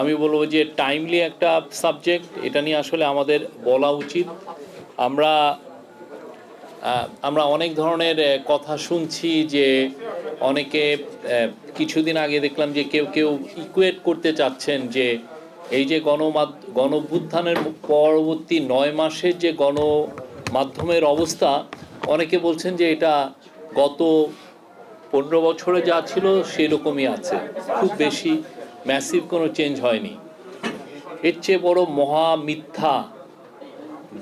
আমি বলব যে টাইমলি একটা সাবজেক্ট এটা নিয়ে আসলে আমাদের বলা উচিত। আমরা আমরা অনেক ধরনের কথা শুনছি যে অনেকে কিছুদিন আগে দেখলাম যে কেউ কেউ ইকুয়েট করতে চাচ্ছেন যে এই যে গণমাধ, গণভ্যুত্থানের পরবর্তী নয় মাসের যে গণমাধ্যমের অবস্থা, অনেকে বলছেন যে এটা গত পনেরো বছরে যা ছিল সেরকমই আছে। খুব বেশি ম্যাসিভ কোনো চেঞ্জ হয়নি। এর চেয়ে বড় মহা মিথ্যা,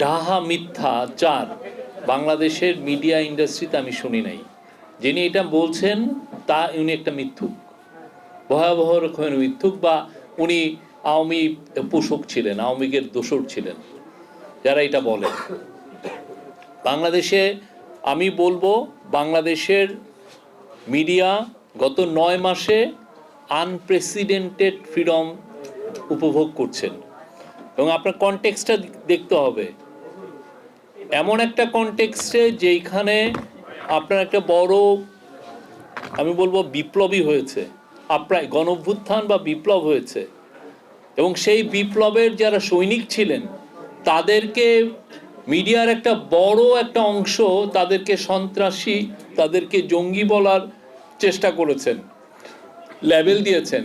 ডাহা মিথ্যা চার বাংলাদেশের মিডিয়া ইন্ডাস্ট্রিতে আমি শুনি নাই। যিনি এটা বলছেন, তা উনি একটা মিথ্যুক। ভয়াবহ রকমের মিথ্যুক বা উনি আওয়ামী পোষক ছিলেন আওয়ামী লীগের দোসর ছিলেন, যারা এটা বলেন। বাংলাদেশে আমি বলব, বাংলাদেশের মিডিয়া গত নয় মাসে আনপ্রেসিডেন্টেড ফ্রিডম উপভোগ করছেন। এবং আপনার কনটেক্সটটা দেখতে হবে। এমন একটা কনটেক্সটে যেইখানে আপনার একটা বড়, আমি বলব বিপ্লবী হয়েছে। আপনার গণভ্যুত্থান বা বিপ্লব হয়েছে। এবং সেই বিপ্লবের যারা সৈনিক ছিলেন, তাদেরকে মিডিয়ার একটা বড় একটা অংশ তাদেরকে সন্ত্রাসী, তাদেরকে জঙ্গি বলার চেষ্টা করেছেন। লেভেল দিয়েছেন।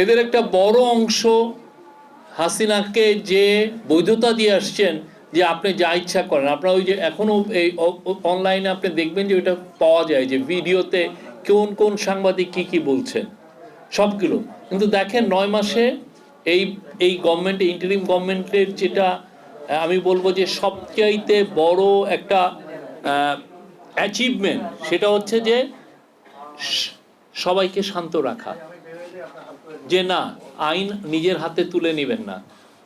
এদের একটা বড় অংশ হাসিনাকে যে বৈধতা দিয়ে আসছেন যে আপনি যা ইচ্ছা করেন। আপনার ওই যে এখনও এই অনলাইনে আপনি দেখবেন যে ওইটা পাওয়া যায় যে ভিডিওতে কোন কোন সাংবাদিক কি কি বলছেন। সবগুলো। কিন্তু দেখেন নয় মাসে এই এই গভর্নমেন্ট ইন্টারিম গভর্নমেন্টের যেটা আমি বলব যে সবচাইতে বড় একটা অ্যাচিভমেন্ট সেটা হচ্ছে যে সবাইকে শান্ত রাখা। যে না, আইন নিজের হাতে তুলে নেবেন না।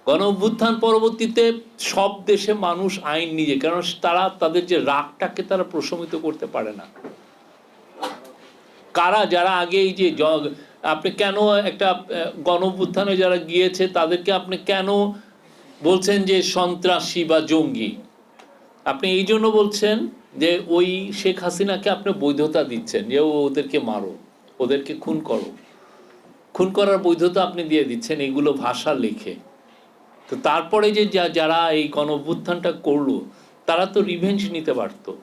গণ অভ্যুত্থান পরবর্তীতে সব দেশে মানুষ আইন নিজে কারণ তারা তাদের যে রাগটাকে তারা প্রশমিত করতে পারে না। কারা যারা আগে এই যে আপনি কেন একটা গণ যারা গিয়েছে, তাদেরকে আপনি কেন বলছেন যে সন্ত্রাসী বা জঙ্গি? আপনি এই জন্য বলছেন যে ওই শেখ হাসিনাকে আপনি বৈধতা দিচ্ছেন যে ওদেরকে মারো ওদেরকে খুন করো। খুন করার বৈধতা আপনি দিয়ে দিচ্ছেন, এগুলো ভাষা লেখে। তো তারপরে যে যারা এই গণ করল, তারা তো রিভেঞ্জ নিতে পারতো।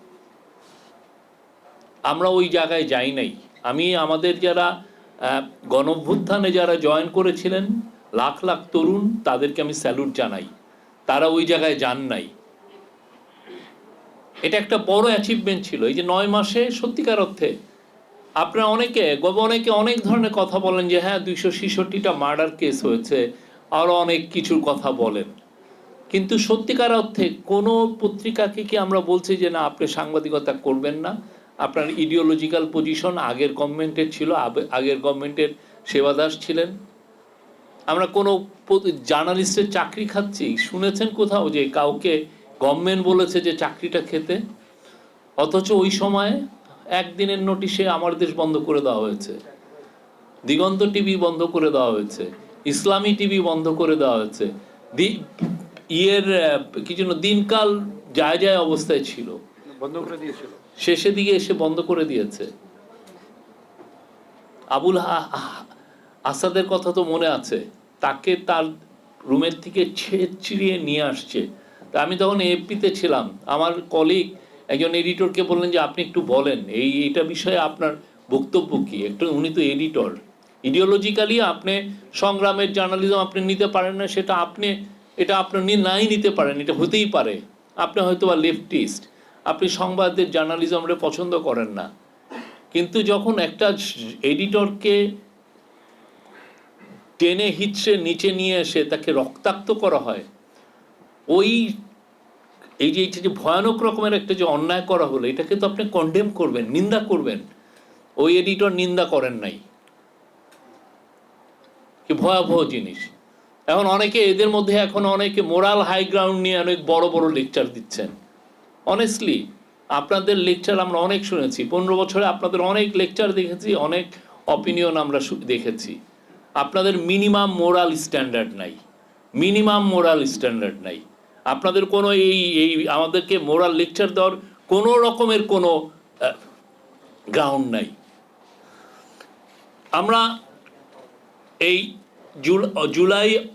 আমরা ওই জায়গায় যাই নাই। আমি, আমাদের যারা গণঅভ্যুত্থানে যারা জয়েন করেছিলেন, লাখ লাখ তরুণ, তাদেরকে আমি স্যালুট জানাই। তারা ওই জায়গায় যান নাই। এটা একটা বড় অ্যাচিভমেন্ট ছিল। এই যে নয় মাসে সত্যিকার অর্থে আপনারা অনেকে অনেকে অনেক ধরনের কথা বলেন যে হ্যাঁ দুইশো ছেষট্টিটা মার্ডার কেস হয়েছে আরও অনেক কিছুর কথা বলেন। কিন্তু সত্যিকার অর্থে কোনো পত্রিকাকে কি আমরা বলছি যে, না, আপনি সাংবাদিকতা করবেন না? আপনার ইডিওলজিক্যাল পজিশন আগের গভর্নমেন্টের ছিল আগের গভর্নমেন্টের সেবাদাস ছিলেন। আমরা কোনো জার্নালিস্টের চাকরি খাচ্ছি। শুনেছেন কোথাও যে, কাউকে গভর্নমেন্ট বলেছে যে, চাকরিটা খেতে? অথচ ওই সময় একদিনের নোটিশে আমার দেশ বন্ধ করে দেওয়া হয়েছে। দিগন্ত টিভি বন্ধ করে দেওয়া হয়েছে। ইসলামী টিভি বন্ধ করে দেওয়া হয়েছে। ইয়ের কি যেন দিনকাল যায় যায় অবস্থায় ছিল। বন্ধ করে দিয়েছিল। শেষের দিকে এসে বন্ধ করে দিয়েছে। আবুল আসাদের কথা তো মনে আছে। তাকে তার রুমের থেকে চিরিয়ে নিয়ে আসছে। তা আমি তখন এপিতে ছিলাম। আমার কলিগ একজন এডিটরকে বললেন যে, আপনি একটু বলেন, এই এটা বিষয়ে আপনার বক্তব্য কি? একটু উনি তো এডিটর। ইডিওলজিক্যালি আপনি সংগ্রামের জার্নালিজম আপনি নিতে পারেন না, সেটা আপনি, এটা আপনার নাই নিতে পারেন, এটা হতেই পারে। আপনি হয়তো বা লেফটিস্ট আপনি সংবাদের জার্নালিজমটা পছন্দ করেন না। কিন্তু যখন একটা এডিটরকে টেনে হিচড়ে নিচে নিয়ে এসে তাকে রক্তাক্ত করা হয়, ওই এই যে এইটা যে ভয়ানক রকমের একটা যে অন্যায় করা হলো, এটাকে তো আপনি কন্ডেম করবেন, নিন্দা করবেন। ওই এডিটর নিন্দা করেন নাই। কি ভয়াবহ জিনিস। এখন অনেকে এদের মধ্যে এখন অনেকে মোরাল হাই গ্রাউন্ড নিয়ে অনেক বড় বড় লেকচার দিচ্ছেন। অনেস্টলি আপনাদের লেকচার আমরা অনেক শুনেছি। পনেরো বছরে আপনাদের অনেক লেকচার দেখেছি, অনেক অপিনিয়ন আমরা দেখেছি। আপনাদের মিনিমাম মোরাল স্ট্যান্ডার্ড নাই। মিনিমাম মোরাল স্ট্যান্ডার্ড নাই। আপনাদের কোনো এই এই আমাদেরকে মোরাল লেকচার দেওয়ার কোনো রকমের কোনো গ্রাউন্ড নাই। আমরা এই জুল- জুলাই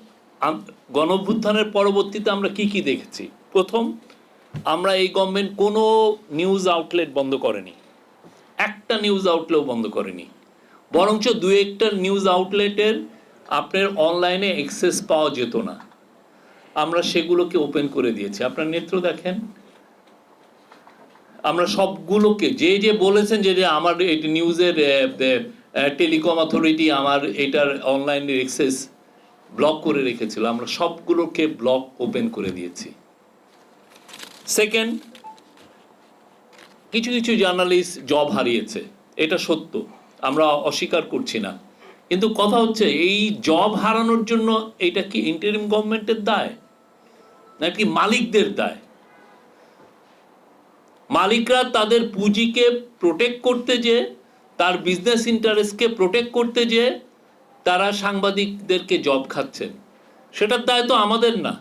গণঅভ্যুত্থানের পরবর্তীতে আমরা কি কি দেখেছি? প্রথম, আমরা এই গভর্নমেন্ট কোনো নিউজ আউটলেট বন্ধ করেনি। একটা নিউজ আউটলেটও বন্ধ করেনি। বরঞ্চ দু একটা নিউজ আউটলেটের আপনার অনলাইনে অ্যাক্সেস পাওয়া যেত না। আমরা সেগুলোকে ওপেন করে দিয়েছি। আপনার নেত্র দেখেন। আমরা সবগুলোকে, যে যে বলেছেন যে যে আমার এটি নিউজের টেলিকম অথরিটি আমার এটার অনলাইন অ্যাক্সেস ব্লক করে রেখেছিল। আমরা সবগুলোকে ব্লক ওপেন করে দিয়েছি। সেকেন্ড কিছু কিছু জার্নালিস্ট জব হারিয়েছে। এটা সত্য। আমরা অস্বীকার করছি না। কিন্তু কথা হচ্ছে, এই জব হারানোর জন্য এটা কি ইন্টারিম গভর্নমেন্টের দায়? নাকি মালিকদের দায়? মালিকরা তাদের পুঁজিকে প্রোটেক্ট করতে যে, তার বিজনেস ইন্টারেস্টকে প্রোটেক্ট করতে যে, তারা সাংবাদিকদেরকে জব খাচ্ছেন। সেটার দায় তো আমাদের না।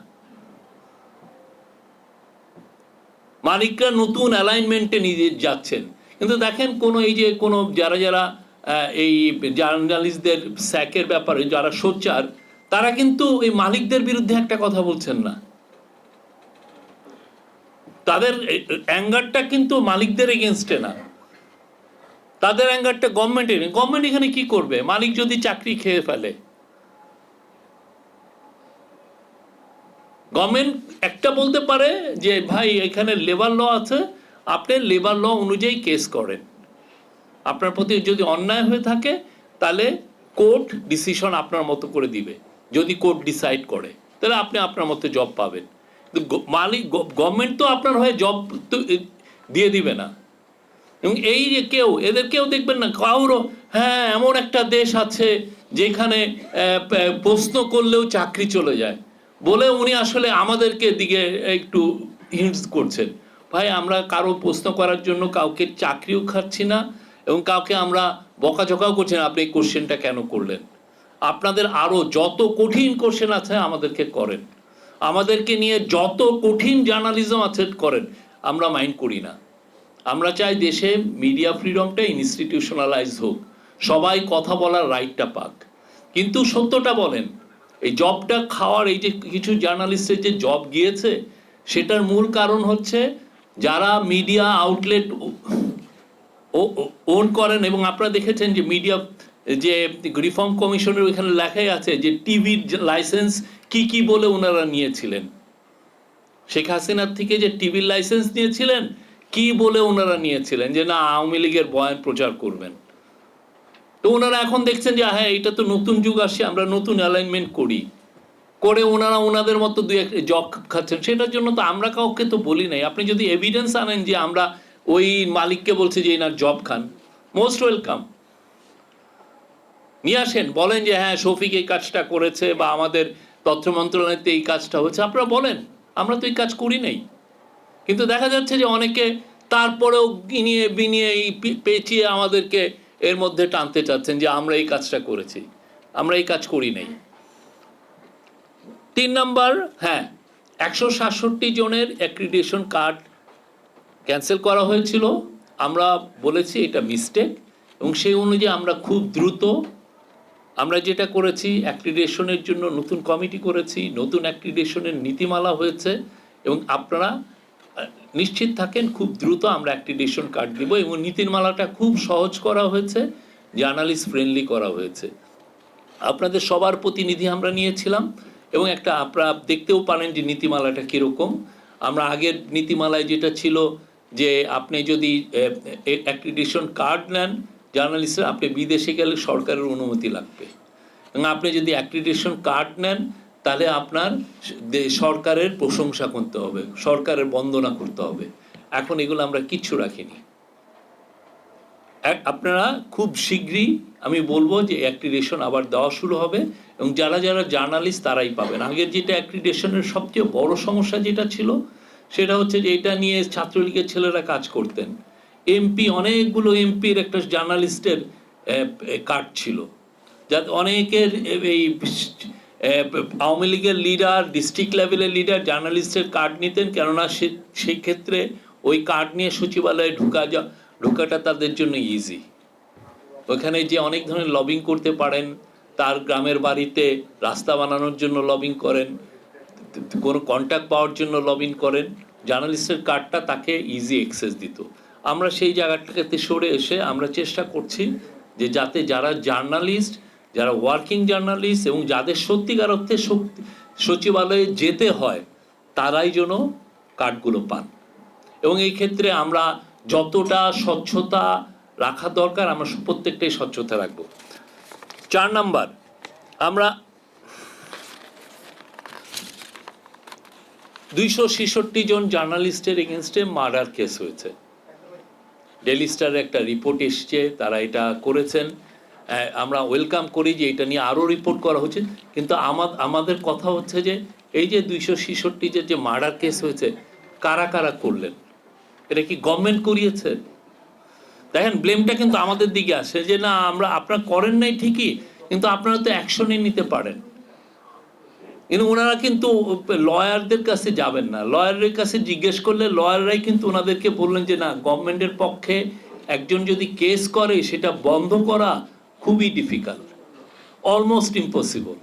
মালিকরা নতুন অ্যালাইনমেন্টে নিয়ে যাচ্ছেন। কিন্তু দেখেন কোনো এই যে কোনো যারা যারা এই জার্নালিস্টদের স্যাকের ব্যাপারে যারা সোচ্চার, তারা কিন্তু এই মালিকদের বিরুদ্ধে একটা কথা বলছেন না। তাদের অ্যাঙ্গারটা কিন্তু মালিকদের এগেনস্টে না। তাদের অ্যাঙ্গারটা গভর্নমেন্টের গভর্নমেন্ট এখানে কি করবে? মালিক যদি চাকরি খেয়ে ফেলে। গভর্নমেন্ট একটা বলতে পারে যে, ভাই, এখানে লেবার ল আছে। আপনি লেবার ল অনুযায়ী কেস করেন। আপনার প্রতি যদি অন্যায় হয়ে থাকে, তাহলে কোর্ট ডিসিশন আপনার মতো করে দিবে। যদি কোর্ট ডিসাইড করে, তাহলে আপনি আপনার মতো জব পাবেন। মালিক গভর্নমেন্ট তো আপনার হয়ে জব তো দিয়ে দিবে না। এবং এই যে কেউ, এদের কেউ দেখবেন না, কারও হ্যাঁ এমন একটা দেশ আছে যেখানে প্রশ্ন করলেও চাকরি চলে যায়। বলে উনি আসলে আমাদেরকে দিকে একটু হিন্টস করছেন। ভাই, আমরা কারও প্রশ্ন করার জন্য কাউকে চাকরিও খাচ্ছি না এবং কাউকে আমরা বকাঝকাও করছি না। আপনি এই কোশ্চেনটা কেন করলেন? আপনাদের আরও যত কঠিন কোশ্চেন আছে আমাদেরকে করেন। আমাদেরকে নিয়ে যত কঠিন জার্নালিজম আছে করেন, আমরা মাইন্ড করি না। আমরা চাই দেশে মিডিয়া ফ্রিডমটা ইনস্টিটিউশনালাইজ হোক, সবাই কথা বলার রাইটটা পাক। কিন্তু সত্যটা বলেন, এই জবটা খাওয়ার এই যে কিছু জার্নালিস্টের যে জব গিয়েছে, সেটার মূল কারণ হচ্ছে যারা মিডিয়া আউটলেট ওন করেন এবং আপনারা দেখেছেন যে মিডিয়া যে রিফর্ম কমিশনের ওইখানে লেখাই আছে যে টিভির লাইসেন্স কি কি বলে ওনারা নিয়েছিলেন? শেখ হাসিনার থেকে যে টিভির লাইসেন্স নিয়েছিলেন, কি বলে ওনারা নিয়েছিলেন? যে না, আওয়ামী লীগের বয়ান প্রচার করবেন। তো ওনারা এখন দেখছেন যে হ্যাঁ এটা তো নতুন যুগ আসছে, আমরা নতুন অ্যালাইনমেন্ট করি। করে ওনারা ওনাদের মতো দুই এক জব খাচ্ছেন, সেটার জন্য তো আমরা কাউকে তো বলি নাই। আপনি যদি এভিডেন্স আনেন যে আমরা ওই মালিককে বলছি যে এনার জব খান মোস্ট ওয়েলকাম নিয়ে আসেন, বলেন যে হ্যাঁ শফিক এই কাজটা করেছে বা আমাদের তথ্য মন্ত্রণালয়তে এই কাজটা হচ্ছে। আপনারা বলেন, আমরা তো এই কাজ করি নাই। কিন্তু দেখা যাচ্ছে যে অনেকে তারপরেও গিনিয়ে বিনিয়ে এই পেঁচিয়ে আমাদেরকে এর মধ্যে টানতে চাচ্ছেন যে আমরা এই কাজটা করেছি, আমরা এই কাজ করি নাই। তিন নাম্বার হ্যাঁ একশো সাতষট্টি জনের অ্যাক্রিডিয়েশন কার্ড ক্যান্সেল করা হয়েছিল। আমরা বলেছি এটা মিস্টেক এবং সেই অনুযায়ী আমরা খুব দ্রুত আমরা যেটা করেছি অ্যাক্রিডেশনের জন্য নতুন কমিটি করেছি, নতুন অ্যাক্রিডেশনের নীতিমালা হয়েছে এবং আপনারা নিশ্চিত থাকেন খুব দ্রুত আমরা অ্যাক্রিডেশন কার্ড দিব এবং নীতিমালাটা খুব সহজ করা হয়েছে জার্নালিস্ট ফ্রেন্ডলি করা হয়েছে। আপনাদের সবার প্রতিনিধি আমরা নিয়েছিলাম এবং একটা আপনারা দেখতেও পারেন যে নীতিমালাটা কীরকম। আমরা আগের নীতিমালায় যেটা ছিল যে আপনি যদি অ্যাক্রিডিশন কার্ড নেন জার্নালিস্টরা আপনি বিদেশে গেলে সরকারের অনুমতি লাগবে। এবং আপনি যদি অ্যাক্রিডিশন কার্ড নেন, তাহলে আপনার সরকারের প্রশংসা করতে হবে, সরকারের বন্দনা করতে হবে। এখন এগুলো আমরা কিচ্ছু রাখিনি। আপনারা খুব শীঘ্রই, আমি বলব যে অ্যাক্রিডেশন আবার দেওয়া শুরু হবে, এবং যারা যারা জার্নালিস্ট তারাই পাবেন। আগের যেটা অ্যাক্রিডেশনের সবচেয়ে বড় সমস্যা যেটা ছিল, সেটা হচ্ছে যে এটা নিয়ে ছাত্রলীগের ছেলেরা কাজ করতেন। এমপি অনেকগুলো এমপির একটা জার্নালিস্টের কার্ড ছিল। যাতে অনেকের এই আওয়ামী লীগের লিডার ডিস্ট্রিক্ট লেভেলের লিডার জার্নালিস্টের কার্ড নিতেন। কেননা সে, সেই ক্ষেত্রে ওই কার্ড নিয়ে সচিবালয়ে ঢুকা যা, ঢোকাটা তাদের জন্য ইজি ওখানে যে অনেক ধরনের লবিং করতে পারেন, তার গ্রামের বাড়িতে রাস্তা বানানোর জন্য লবিং করেন, কোনো কন্ট্যাক্ট পাওয়ার জন্য লবিং করেন জার্নালিস্টের কার্ডটা তাকে ইজি অ্যাক্সেস দিত। আমরা সেই জায়গাটাকে সরে এসে আমরা চেষ্টা করছি যে যাতে যারা জার্নালিস্ট, যারা ওয়ার্কিং জার্নালিস্ট এবং যাদের সত্যিকার অর্থে সচিবালয়ে যেতে হয়, তারাই যেন কার্ডগুলো পান। এবং এই ক্ষেত্রে আমরা যতটা স্বচ্ছতা রাখা দরকার, আমরা প্রত্যেকটাই স্বচ্ছতা রাখব। চার নাম্বার, আমরা দুইশো ছেষট্টি জন জার্নালিস্টের এগেনস্টে মার্ডার কেস হয়েছে। ডেলি স্টারের একটা রিপোর্ট এসছে, তারা এটা করেছেন। আমরা ওয়েলকাম করি যে এটা নিয়ে আরও রিপোর্ট করা হচ্ছে। কিন্তু আমা- আমাদের কথা হচ্ছে যে, এই যে দুইশো ছেষট্টি যে যে মার্ডার কেস হয়েছে, কারা কারা করলেন? এটা কি গভর্নমেন্ট করিয়েছে? দেখেন ব্লেমটা কিন্তু আমাদের দিকে আসে যে, না, আমরা, আপনারা করেন নাই ঠিকই, কিন্তু আপনারা তো অ্যাকশনই নিতে পারেন। কিন্তু ওনারা কিন্তু লয়ারদের কাছে যাবেন না। লয়ারের কাছে জিজ্ঞেস করলে লয়াররাই কিন্তু ওনাদেরকে বললেন যে, না, গভর্নমেন্টের পক্ষে একজন যদি কেস করে, সেটা বন্ধ করা খুবই ডিফিকাল্ট অলমোস্ট ইম্পসিবল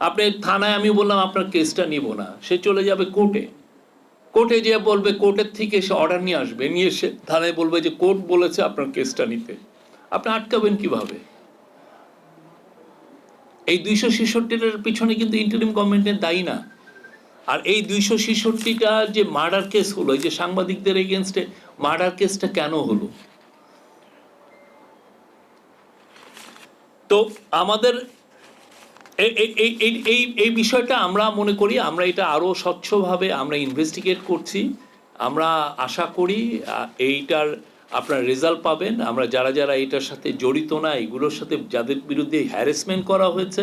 আপনি থানায় আমি বললাম, আপনার কেসটা নিব না। সে চলে যাবে কোর্টে। কোর্টে যে বলবে, কোর্টের থেকে সে অর্ডার নিয়ে আসবে। নিয়ে এসে থানায় বলবে যে, কোর্ট বলেছে আপনার কেসটা নিতে। আপনি আটকাবেন কীভাবে? এই দুইশো ছেষট্টিটার পিছনে কিন্তু ইন্টারিম গভর্নমেন্টের দায়ী না। আর এই দুইশো ছেষট্টিটা যে মার্ডার কেস হলো, এই যে সাংবাদিকদের এগেনস্টে মার্ডার কেসটা কেন হলো? তো আমাদের এই, এই- বিষয়টা আমরা মনে করি, আমরা এটা আরও স্বচ্ছভাবে আমরা ইনভেস্টিগেট করছি। আমরা আশা করি এইটার আপনার রেজাল্ট পাবেন। আমরা যারা যারা এটার সাথে জড়িত না, এগুলোর সাথে যাদের বিরুদ্ধে হ্যারাসমেন্ট করা হয়েছে,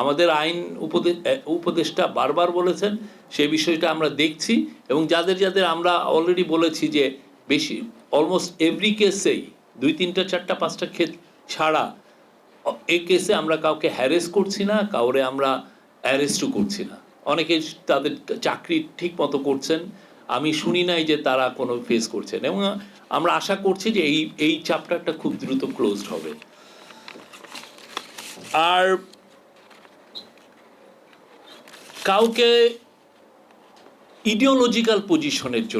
আমাদের আইন উপদেষ্টা বারবার বলেছেন সেই বিষয়টা আমরা দেখছি এবং যাদের যাদের আমরা অলরেডি বলেছি যে বেশি অলমোস্ট এভরি কেসেই দুই, তিনটা, চারটা, পাঁচটা ক্ষেত ছাড়া এই কেসে আমরা কাউকে হ্যারেস করছি না, কাউরে আমরা অ্যারেস্টও করছি না। অনেকে তাদের চাকরি ঠিক মতো করছেন আমি শুনি নাই যে তারা কোনো ফেস করছেন। এবং আমরা আশা করছি যে এই এই চ্যাপ্টারটা খুব দ্রুত ক্লোজড হবে। আর কাউকে ইডিওলজিক্যাল পজিশনের জন্য